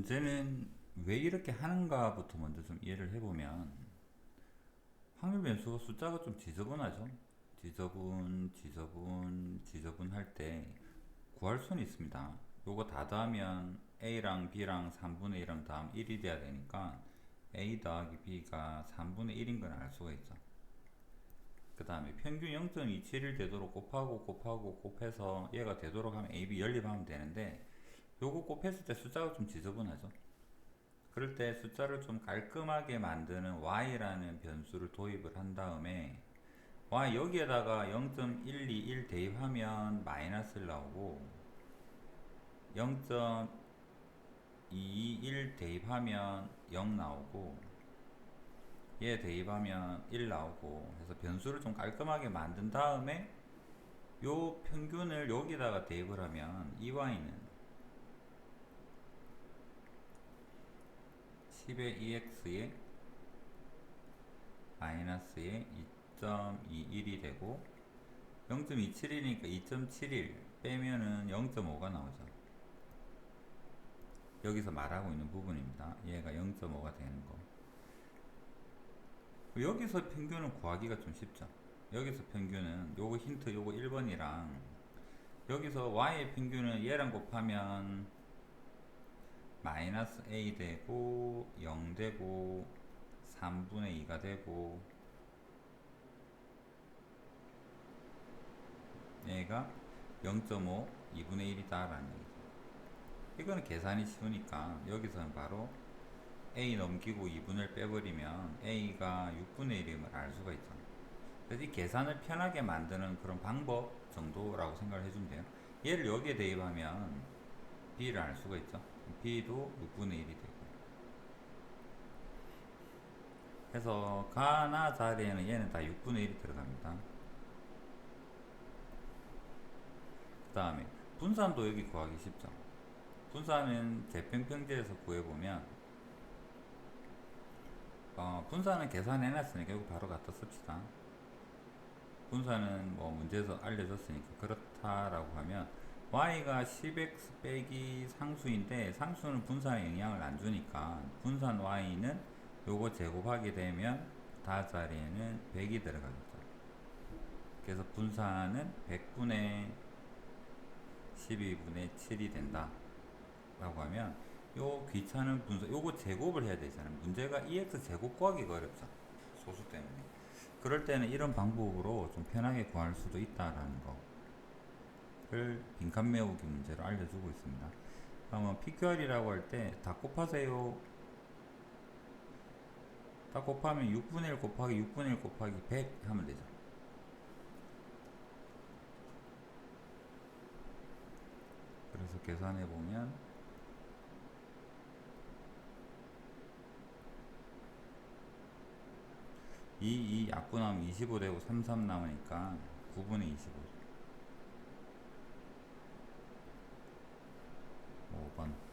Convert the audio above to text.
문제는 왜 이렇게 하는가부터 먼저 좀 이해를 해보면 확률 변수가 숫자가 좀 지저분하죠. 지저분, 지저분, 지저분할 때 구할 수는 있습니다. 요거 다 더하면 A랑 B랑 3분의 1랑 다음 1이 돼야 되니까 A 더하기 B가 3분의 1인 걸알 수가 있죠. 그 다음에 평균 0.271 되도록 곱하고 곱하고 곱해서 얘가 되도록 하면 AB 연립하면 되는데 요거 곱했을 때 숫자가 좀 지저분하죠. 그럴 때 숫자를 좀 깔끔하게 만드는 y라는 변수를 도입을 한 다음에 y 여기에다가 0.121 대입하면 마이너스를 나오고 0.221 대입하면 0 나오고 얘 대입하면 1 나오고 해서 변수를 좀 깔끔하게 만든 다음에 요 평균을 여기다가 대입을 하면 이 y는 10의 2x에 마이너스의 2.21이 되고 0.271이니까 2.71 빼면은 0.5가 나오죠. 여기서 말하고 있는 부분입니다. 얘가 0.5가 되는 거. 여기서 평균을 구하기가 좀 쉽죠. 여기서 평균은 요거 힌트 요거 1번이랑 여기서 y의 평균은 얘랑 곱하면 마이너스 a 되고 0 되고 3분의 2가 되고 얘가 0.5 2분의 1이다 라는 얘기죠. 이거는 계산이 쉬우니까 여기서는 바로 a 넘기고 2분의 1 빼버리면 a가 6분의 1임을 알 수가 있죠 그래서 이 계산을 편하게 만드는 그런 방법 정도라고 생각을 해주면 돼요. 얘를 여기에 대입하면 b를 알 수가 있죠. B도 6분의 1이 되고. 해서 가나 자리에는 얘는 다 6분의 1이 들어갑니다. 그 다음에 분산도 여기 구하기 쉽죠. 분산은 재평평제에서 구해보면 어, 분산은 계산해놨으니까 이거 바로 갖다 씁시다. 분산은 뭐 문제에서 알려줬으니까 그렇다라고 하면 y가 10x 빼기 상수인데 상수는 분산에 영향을 안 주니까 분산 y는 요거 제곱하게 되면 다 자리에는 100이 들어가겠죠. 그래서 분산은 100분의 12분의 7이 된다. 라고 하면 요 귀찮은 분산 요거 제곱을 해야 되잖아요. 문제가 EX 제곱 구하기가 어렵죠. 소수 때문에. 그럴 때는 이런 방법으로 좀 편하게 구할 수도 있다라는 거. 을 빈칸 메우기 문제로 알려주고 있습니다. 그러면 PQR이라고 할 때 다 곱하세요. 다 곱하면 6분의 1 곱하기 6분의 1 곱하기 100 하면 되죠. 그래서 계산해 보면 이, 이 약분하면 25 되고 3, 3 남으니까 9분의 25 one.